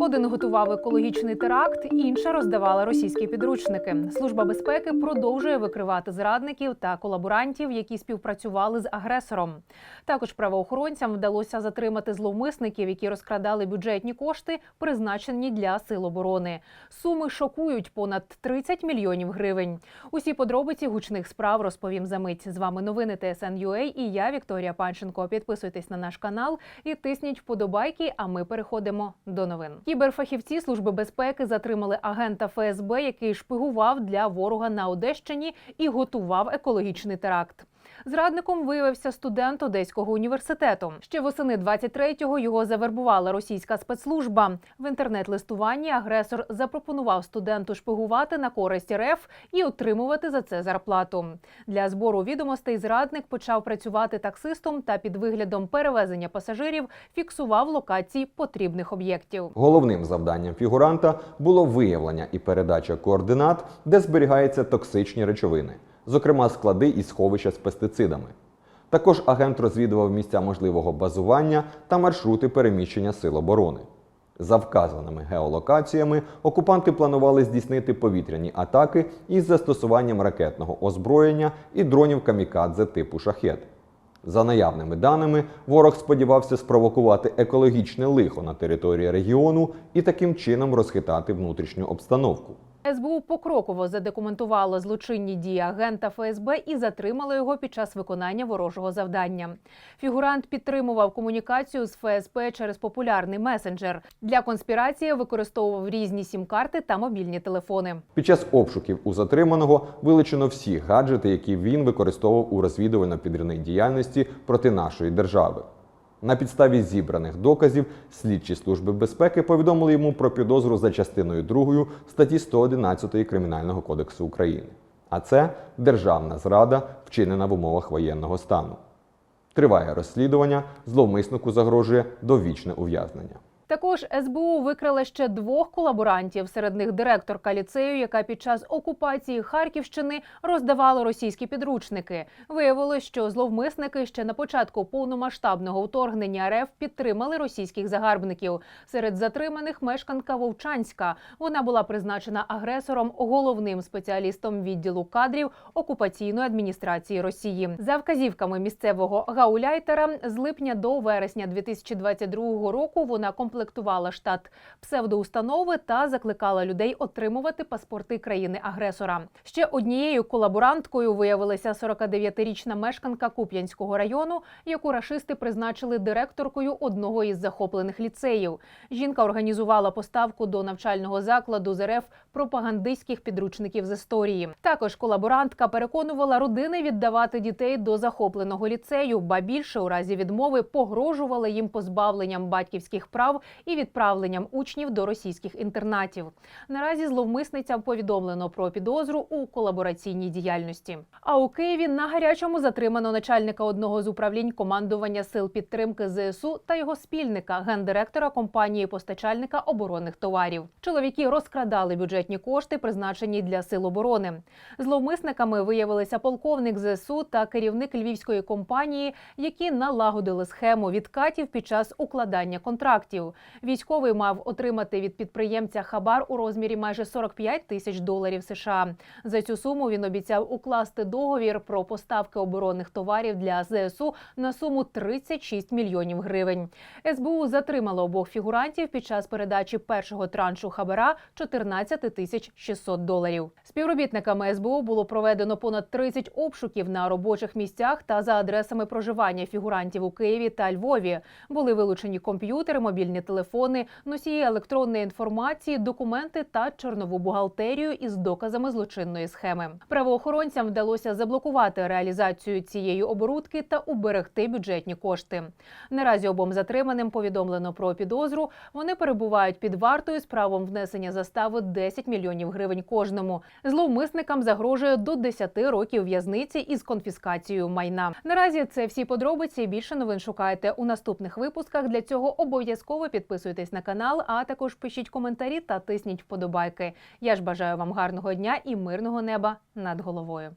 Один готував екологічний теракт, інша роздавала російські підручники. Служба безпеки продовжує викривати зрадників та колаборантів, які співпрацювали з агресором. Також правоохоронцям вдалося затримати зловмисників, які розкрадали бюджетні кошти, призначені для сил оборони. Суми шокують понад 30 мільйонів гривень. Усі подробиці гучних справ розповім за мить. З вами новини ТСН.UA і я Вікторія Панченко. Підписуйтесь на наш канал і тисніть вподобайки. А ми переходимо до новин. Кіберфахівці служби безпеки затримали агента ФСБ, який шпигував для ворога на Одещині і готував екологічний теракт. Зрадником виявився студент Одеського університету. Ще восени 23-го його завербувала російська спецслужба. В інтернет-листуванні агресор запропонував студенту шпигувати на користь РФ і отримувати за це зарплату. Для збору відомостей зрадник почав працювати таксистом та під виглядом перевезення пасажирів фіксував локації потрібних об'єктів. Головним завданням фігуранта було виявлення і передача координат, де зберігаються токсичні речовини, зокрема склади і сховища з пестицидами. Також агент розвідував місця можливого базування та маршрути переміщення сил оборони. За вказаними геолокаціями окупанти планували здійснити повітряні атаки із застосуванням ракетного озброєння і дронів камікадзе типу шахет. За наявними даними, ворог сподівався спровокувати екологічне лихо на території регіону і таким чином розхитати внутрішню обстановку. СБУ покроково задокументувало злочинні дії агента ФСБ і затримало його під час виконання ворожого завдання. Фігурант підтримував комунікацію з ФСБ через популярний месенджер. Для конспірації використовував різні сім-карти та мобільні телефони. Під час обшуків у затриманого вилучено всі гаджети, які він використовував у розвідувально-підривній діяльності проти нашої держави. На підставі зібраних доказів слідчі служби безпеки повідомили йому про підозру за частиною 2 статті 111 Кримінального кодексу України. А це державна зрада, вчинена в умовах воєнного стану. Триває розслідування, зловмиснику загрожує довічне ув'язнення. Також СБУ викрила ще двох колаборантів. Серед них директорка ліцею, яка під час окупації Харківщини роздавала російські підручники. Виявилось, що зловмисники ще на початку повномасштабного вторгнення РФ підтримали російських загарбників. Серед затриманих мешканка Вовчанська. Вона була призначена агресором, головним спеціалістом відділу кадрів окупаційної адміністрації Росії. За вказівками місцевого гауляйтера з липня до вересня 2022 року вона комплектувала штат псевдоустанови та закликала людей отримувати паспорти країни-агресора. Ще однією колаборанткою виявилася 49-річна мешканка Куп'янського району, яку рашисти призначили директоркою одного із захоплених ліцеїв. Жінка організувала поставку до навчального закладу з РФ пропагандистських підручників з історії. Також колаборантка переконувала родини віддавати дітей до захопленого ліцею, ба більше у разі відмови погрожувала їм позбавленням батьківських прав і відправленням учнів до російських інтернатів. Наразі зловмисницям повідомлено про підозру у колабораційній діяльності. А у Києві на гарячому затримано начальника одного з управлінь командування сил підтримки ЗСУ та його спільника, гендиректора компанії постачальника оборонних товарів. Чоловіки розкрадали бюджетні кошти, призначені для сил оборони. Зловмисниками виявилися полковник ЗСУ та керівник львівської компанії, які налагодили схему відкатів під час укладання контрактів. Військовий мав отримати від підприємця хабар у розмірі майже 45 тисяч доларів США. За цю суму він обіцяв укласти договір про поставки оборонних товарів для ЗСУ на суму 36 мільйонів гривень. СБУ затримало обох фігурантів під час передачі першого траншу хабара 14 тисяч 600 доларів. Співробітниками СБУ було проведено понад 30 обшуків на робочих місцях та за адресами проживання фігурантів у Києві та Львові. Були вилучені комп'ютери, мобільні телефони, носії електронної інформації, документи та чорнову бухгалтерію із доказами злочинної схеми. Правоохоронцям вдалося заблокувати реалізацію цієї оборудки та уберегти бюджетні кошти. Наразі обом затриманим повідомлено про підозру. Вони перебувають під вартою з правом внесення застави 10 мільйонів гривень кожному. Зловмисникам загрожує до 10 років в'язниці із конфіскацією майна. Наразі це всі подробиці. Більше новин шукайте у наступних випусках. Для цього обов'язково підписуйтесь на канал, а також пишіть коментарі та тисніть вподобайки. Я ж бажаю вам гарного дня і мирного неба над головою.